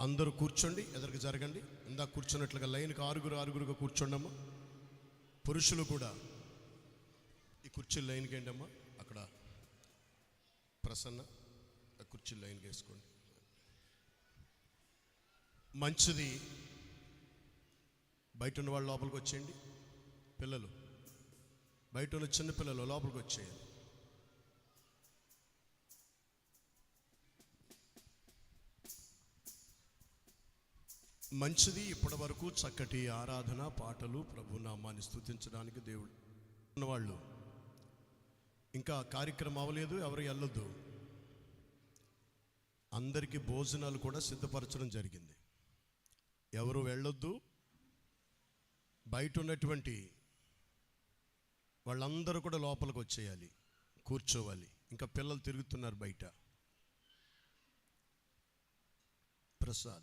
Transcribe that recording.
అందరూ కూర్చోండి ఎదురుగా జరగండి. ఇందాక కూర్చున్నట్లుగా లైన్కి ఆరుగురు ఆరుగురుగా కూర్చోండమ్మా. పురుషులు కూడా ఈ కుర్చీలు లైన్కి ఏంటమ్మా? అక్కడ ప్రసన్న ఆ కుర్చీలు లైన్కి వేసుకోండి. మంచిది. బయట ఉన్న వాళ్ళు లోపలికి వచ్చేయండి. పిల్లలు. బయట ఉన్న చిన్న పిల్లలు లోపలికి వచ్చేయండి. మంచిది ఇప్పటి వరకు చక్కటి ఆరాధన పాటలు ప్రభునామాన్ని స్థుతించడానికి స్తుతించడానికి దేవుడు ఉన్నవాళ్ళు. ఇంకా కార్యక్రమం అవ్వలేదు ఎవరు వెళ్ళొద్దు. అందరికీ భోజనాలు కూడా సిద్ధపరచడం జరిగింది. ఎవరు వెళ్ళొద్దు బయట ఉన్నటువంటి వాళ్ళందరూ కూడా లోపలికి వచ్చేయాలి కూర్చోవాలి. ఇంకా పిల్లలు తిరుగుతున్నారు బయట. ప్రసాద్.